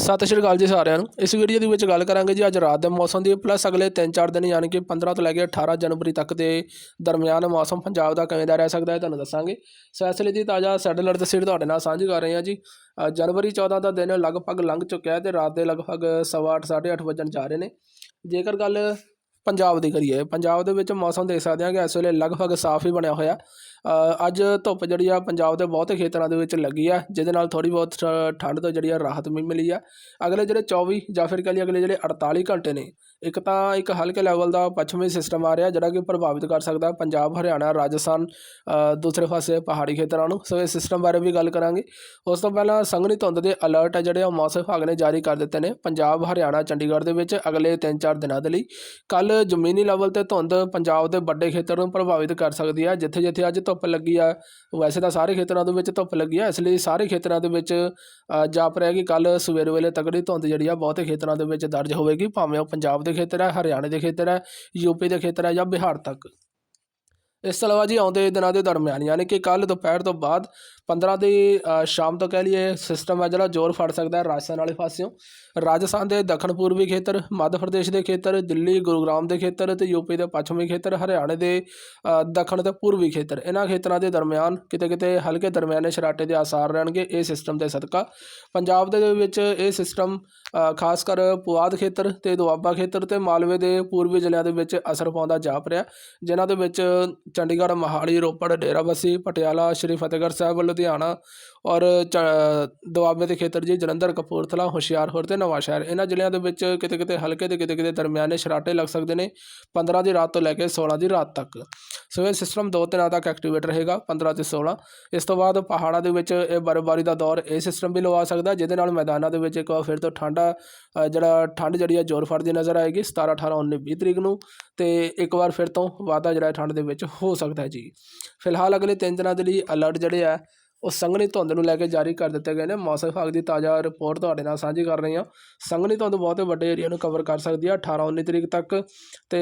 ਸਤਿ ਸ਼੍ਰੀ ਅਕਾਲ ਜੀ ਸਾਰਿਆਂ ਨੂੰ। ਇਸ ਵੀਡੀਓ ਦੇ ਵਿੱਚ ਗੱਲ ਕਰਾਂਗੇ ਜੀ ਅੱਜ ਰਾਤ ਦੇ ਮੌਸਮ ਦੀ। ਪਲੱਸ ਅਗਲੇ 3-4 ਦਿਨ ਯਾਨੀ ਕਿ 15 ਤੋਂ ਲੈ ਕੇ 18 ਜਨਵਰੀ ਤੱਕ ਦੇ ਦਰਮਿਆਨ ਮੌਸਮ ਪੰਜਾਬ ਦਾ ਕਿਵੇਂ ਦਾ ਰਹਿ ਸਕਦਾ ਹੈ ਤੁਹਾਨੂੰ ਦੱਸਾਂਗੇ। ਸੋ ਦੀ ਤਾਜ਼ਾ ਸੈਟਲਰ ਤਸਵੀਰ ਤੁਹਾਡੇ ਨਾਲ ਸਾਂਝੀ ਕਰ ਰਹੇ ਹਾਂ ਜੀ। ਜਨਵਰੀ 14 ਦਾ ਦਿਨ ਲਗਭਗ ਲੰਘ ਚੁੱਕਿਆ ਹੈ ਤੇ ਰਾਤ ਦੇ ਲਗਭਗ 8:30 8:30 ਵਜਣ ਜਾ ਰਹੇ ਨੇ। ਜੇਕਰ ਗੱਲ ਪੰਜਾਬ ਦੀ ਕਰੀਏ ਪੰਜਾਬ ਦੇ ਵਿੱਚ ਮੌਸਮ ਦੇਖ ਸਕਦੇ ਹਾਂ ਕਿ ਇਸ ਵੇਲੇ ਲਗਭਗ ਸਾਫ਼ ਹੀ ਬਣਿਆ ਹੋਇਆ। ਅੱਜ ਧੁੱਪ ਜਿਹੜੀ ਆ ਪੰਜਾਬ ਦੇ ਬਹੁਤੇ ਖੇਤਰਾਂ ਦੇ ਵਿੱਚ ਲੱਗੀ ਆ, ਜਿਹਦੇ ਨਾਲ ਥੋੜੀ ਬਹੁਤ ਠ- ਠੰਡ ਤੋਂ ਜਿਹੜੀ ਆ ਰਾਹਤ ਵੀ ਮਿਲੀ ਆ। ਅਗਲੇ ਜਿਹੜੇ 24 ਜਾਂ ਫਿਰ ਕਹ ਲਈਏ ਅਗਲੇ ਜਿਹੜੇ 48 ਘੰਟੇ ਨੇ, ਇੱਕ ਤਾਂ ਇੱਕ ਹਲਕੇ ਲੈਵਲ ਦਾ ਪੱਛਮੀ ਸਿਸਟਮ ਆ ਰਿਹਾ, ਜਿਹੜਾ ਕਿ ਪ੍ਰਭਾਵਿਤ ਕਰ ਸਕਦਾ ਪੰਜਾਬ, ਹਰਿਆਣਾ, ਰਾਜਸਥਾਨ ਦੂਸਰੇ ਪਾਸੇ ਪਹਾੜੀ ਖੇਤਰਾਂ ਨੂੰ। ਸੋ ਇਸ ਸਿਸਟਮ ਬਾਰੇ ਵੀ ਗੱਲ ਕਰਾਂਗੇ। ਉਸ ਤੋਂ ਪਹਿਲਾਂ ਸੰਘਣੀ ਧੁੰਦ ਦੇ ਅਲਰਟ ਆ ਜਿਹੜੇ ਉਹ ਮੌਸਮ ਵਿਭਾਗ ਨੇ ਜਾਰੀ ਕਰ ਦਿੱਤੇ ਨੇ। ਪੰਜਾਬ, ਹਰਿਆਣਾ, ਚੰਡੀਗੜ੍ਹ ਦੇ ਵਿੱਚ ਅਗਲੇ 3-4 ਦਿਨਾਂ ਦੇ ਲਈ। ਕੱਲ ਜ਼ਮੀਨੀ ਲੈਵਲ ਤੇ ਧੁੰਦ ਪੰਜਾਬ ਦੇ ਵੱਡੇ ਖੇਤਰ ਨੂੰ ਪ੍ਰਭਾਵਿਤ ਕਰ ਸਕਦੀ ਹੈ ਜਿੱਥੇ ਜਿੱਥੇ ਅੱਜ ਧੁੱਪ ਲੱਗੀ ਆ, ਵੈਸੇ ਤਾਂ ਸਾਰੇ ਖੇਤਰਾਂ ਦੇ ਵਿੱਚ ਧੁੱਪ ਲੱਗੀ ਆ। ਇਸ ਲਈ ਸਾਰੇ ਖੇਤਰਾਂ ਦੇ ਵਿੱਚ ਜਾਪ ਰਿਹਾ ਕਿ ਕੱਲ ਸਵੇਰ ਵੇਲੇ ਤਕੜੀ ਧੁੰਦ ਜਿਹੜੀ ਆ, ਬਹੁਤੇ ਖੇਤਰਾਂ ਦੇ ਵਿੱਚ ਦਰਜ ਹੋਵੇਗੀ। ਭਾਵੇਂ ਉਹ ਪੰਜਾਬ ਦੇ ਖੇਤਰ ਹੈ ਹਰਿਆਣੇ ਦੇ ਖੇਤਰ ਹੈ ਯੂਪੀ ਦੇ ਖੇਤਰ ਹੈ ਜਾਂ ਬਿਹਾਰ ਤੱਕ। ਇਸ ਤੋਂ ਇਲਾਵਾ ਜੀ ਆਉਂਦੇ ਦਿਨਾਂ ਦੇ ਦਰਮਿਆਨ, ਯਾਨੀ ਕਿ ਕੱਲ ਦੁਪਹਿਰ ਤੋਂ ਬਾਅਦ 15 ਦੀ ਸ਼ਾਮ ਤੋਂ ਕਹਿ ਲਈਏ ਸਿਸਟਮ ਹੈ ਜਿਹੜਾ ਜ਼ੋਰ ਫੜ ਸਕਦਾ ਹੈ ਰਾਜਸਥਾਨ ਵਾਲੇ ਪਾਸਿਓਂ। ਰਾਜਸਥਾਨ ਦੇ ਦੱਖਣ ਪੂਰਬੀ ਖੇਤਰ, ਮੱਧ ਪ੍ਰਦੇਸ਼ ਦੇ ਖੇਤਰ, ਦਿੱਲੀ, ਗੁਰੂਗ੍ਰਾਮ ਦੇ ਖੇਤਰ ਤੇ ਯੂਪੀ ਦੇ ਪੱਛਮੀ ਖੇਤਰ, ਹਰਿਆਣੇ ਦੇ ਦੱਖਣ ਤੇ ਪੂਰਬੀ ਖੇਤਰ। ਇਹਨਾਂ ਖੇਤਰਾਂ ਦੇ ਦਰਮਿਆਨ ਕਿਤੇ ਕਿਤੇ ਹਲਕੇ ਦਰਮਿਆਨੇ ਸ਼ਰਾਟੇ ਦੇ ਆਸਾਰ ਰਹਿਣਗੇ ਇਹ ਸਿਸਟਮ ਦੇ ਸਦਕਾ। ਪੰਜਾਬ ਦੇ ਵਿੱਚ ਇਹ ਸਿਸਟਮ ਖਾਸ ਕਰ ਪੁਆਧ ਖੇਤਰ ਤੇ ਦੁਆਬਾ ਖੇਤਰ ਤੇ ਮਾਲਵੇ ਦੇ ਪੂਰਬੀ ਜ਼ਿਲ੍ਹਿਆਂ ਦੇ ਵਿੱਚ ਅਸਰ ਪਾਉਂਦਾ ਜਾਪ ਰਿਹਾ। ਜਿਨ੍ਹਾਂ ਦੇ ਵਿੱਚ ਚੰਡੀਗੜ੍ਹ, ਮੋਹਾਲੀ, ਰੋਪੜ, ਡੇਰਾਬੱਸੀ, ਪਟਿਆਲਾ, ਸ਼੍ਰੀ ਫਤਿਹਗੜ੍ਹ ਸਾਹਿਬ ਵੱਲੋਂ ਲੁਧਿਆਣਾ ਔਰ ਚ- ਦੁਆਬੇ ਦੇ ਖੇਤਰ ਜੀ ਜਲੰਧਰ, ਕਪੂਰਥਲਾ, ਹੁਸ਼ਿਆਰਪੁਰ ਤੇ ਨਵਾਂਸ਼ਹਿਰ। ਇਹਨਾਂ ਜ਼ਿਲ੍ਹਿਆਂ ਦੇ ਵਿੱਚ ਕਿਤੇ ਕਿਤੇ ਹਲਕੇ ਤੇ ਕਿਤੇ ਕਿਤੇ ਦਰਮਿਆਨੇ ਸ਼ਰਾਟੇ ਲੱਗ ਸਕਦੇ ਨੇ 15 ਦੀ ਰਾਤ ਤੋਂ ਲੈ ਕੇ 16 ਦੀ ਰਾਤ ਤੱਕ। ਸੋ ਇਹ ਸਿਸਟਮ ਦੋ ਦਿਨਾਂ ਤੱਕ ਐਕਟੀਵੇਟ ਰਹੇਗਾ 15 ਤੇ 16 ਇਸ ਤੋਂ ਬਾਅਦ ਪਹਾੜਾਂ ਦੇ ਵਿੱਚ ਇਹ ਬਰਫ਼ਬਾਰੀ ਦਾ ਦੌਰ ਇਹ ਸਿਸਟਮ ਵੀ ਲਵਾ ਸਕਦਾ, ਜਿਹਦੇ ਨਾਲ ਮੈਦਾਨਾਂ ਦੇ ਵਿੱਚ ਇੱਕ ਵਾਰ ਫਿਰ ਤੋਂ ਠੰਡਾ ਜਿਹੜਾ ਠੰਡ ਜਿਹੜੀ ਆ ਜ਼ੋਰ ਫੜਦੀ ਨਜ਼ਰ ਆਏਗੀ 17 18 19 20 ਤਰੀਕ ਨੂੰ ਤੇ ਇੱਕ ਵਾਰ ਫਿਰ ਤੋਂ ਵਾਧਾ ਜਿਹੜਾ ਠੰਡ ਦੇ ਵਿੱਚ ਹੋ ਸਕਦਾ ਹੈ ਜੀ। ਫਿਲਹਾਲ ਅਗਲੇ 3 ਦਿਨਾਂ ਦੇ ਲਈ ਅਲਰਟ ਜਿਹੜੇ ਆ ਉਹ ਸੰਘਣੀ ਧੁੰਦ ਨੂੰ ਲੈ ਕੇ ਜਾਰੀ ਕਰ ਦਿੱਤੇ ਗਏ ਨੇ। ਮੌਸਮ ਵਿਭਾਗ ਦੀ ਤਾਜ਼ਾ ਰਿਪੋਰਟ ਤੁਹਾਡੇ ਨਾਲ ਸਾਂਝੀ ਕਰ ਰਹੇ ਹਾਂ। ਸੰਘਣੀ ਧੁੰਦ ਬਹੁਤੇ ਵੱਡੇ ਏਰੀਆ ਨੂੰ ਕਵਰ ਕਰ ਸਕਦੀ ਹੈ 18 19 ਤਰੀਕ ਤੱਕ। ਤੇ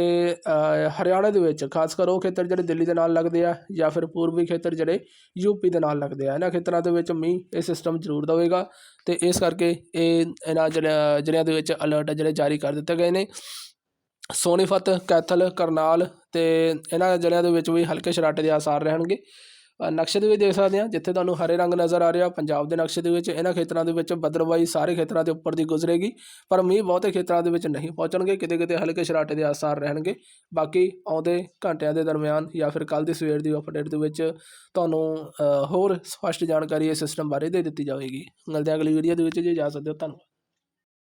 ਅ, ਹਰਿਆਣਾ ਦੇ ਵਿੱਚ ਖਾਸ ਕਰ ਉਹ ਖੇਤਰ ਜਿਹੜੇ ਦਿੱਲੀ ਦੇ ਨਾਲ ਲੱਗਦੇ ਆ ਜਾਂ ਫਿਰ ਪੂਰਬੀ ਖੇਤਰ ਜਿਹੜੇ ਯੂਪੀ ਦੇ ਨਾਲ ਲੱਗਦੇ ਆ। ਇਹਨਾਂ ਖੇਤਰਾਂ ਦੇ ਵਿੱਚ ਮੀਂਹ ਇਹ ਸਿਸਟਮ ਜ਼ਰੂਰ ਦਵੇਗਾ। ਤੇ ਇਸ ਕਰਕੇ ਇਹ ਇਹਨਾਂ ਜ਼ਿਲ੍ਹਿਆਂ ਜ਼ਿਲ੍ਹਿਆਂ ਦੇ ਵਿੱਚ ਅਲਰਟ ਜਿਹੜੇ ਜਾਰੀ ਕਰ ਦਿੱਤੇ ਗਏ ਨੇ। ਸੋਨੀਫਤ ਕੈਥਲ ਕਰਨਾਲ ਤੇ ਇਹਨਾਂ ਜ਼ਿਲ੍ਹਿਆਂ ਦੇ ਵਿੱਚ ਵੀ ਹਲਕੇ ਸ਼ਰਾਟੇ ਦੇ ਆਸਾਰ ਰਹਿਣਗੇ। ਨਕਸ਼ੇ ਦੇ ਵਿੱਚ ਦੇਖ ਸਕਦੇ ਹਾਂ, ਜਿੱਥੇ ਤੁਹਾਨੂੰ ਹਰੇ ਰੰਗ ਨਜ਼ਰ ਆ ਰਿਹਾ, ਪੰਜਾਬ ਦੇ ਨਕਸ਼ੇ ਦੇ ਵਿੱਚ, ਇਹਨਾਂ ਖੇਤਰਾਂ ਦੇ ਵਿੱਚ ਬੱਦਲਬਾਈ ਸਾਰੇ ਖੇਤਰਾਂ ਦੇ ਉੱਪਰ ਦੀ ਗੁਜ਼ਰੇਗੀ, ਪਰ ਮੀਂਹ ਬਹੁਤੇ ਖੇਤਰਾਂ ਦੇ ਵਿੱਚ ਨਹੀਂ ਪਹੁੰਚਣਗੇ ਕਿਤੇ ਕਿਤੇ ਹਲਕੇ ਸ਼ਰਾਟੇ ਦੇ ਆਸਾਰ ਰਹਿਣਗੇ। ਬਾਕੀ ਆਉਂਦੇ ਘੰਟਿਆਂ ਦੇ ਦਰਮਿਆਨ ਜਾਂ ਫਿਰ ਕੱਲ ਦੀ ਸਵੇਰ ਦੀ ਅਪਡੇਟ ਦੇ ਵਿੱਚ ਤੁਹਾਨੂੰ ਹੋਰ ਸਪਸ਼ਟ ਜਾਣਕਾਰੀ ਇਸ ਸਿਸਟਮ ਬਾਰੇ ਦੇ ਦਿੱਤੀ ਜਾਵੇਗੀ। ਮਿਲਦੇ ਹਾਂ ਅਗਲੀ ਵੀਡੀਓ ਦੇ ਵਿੱਚ, ਜੇ ਜਾ ਸਕਦੇ ਹੋ ਧੰਨਵਾਦ।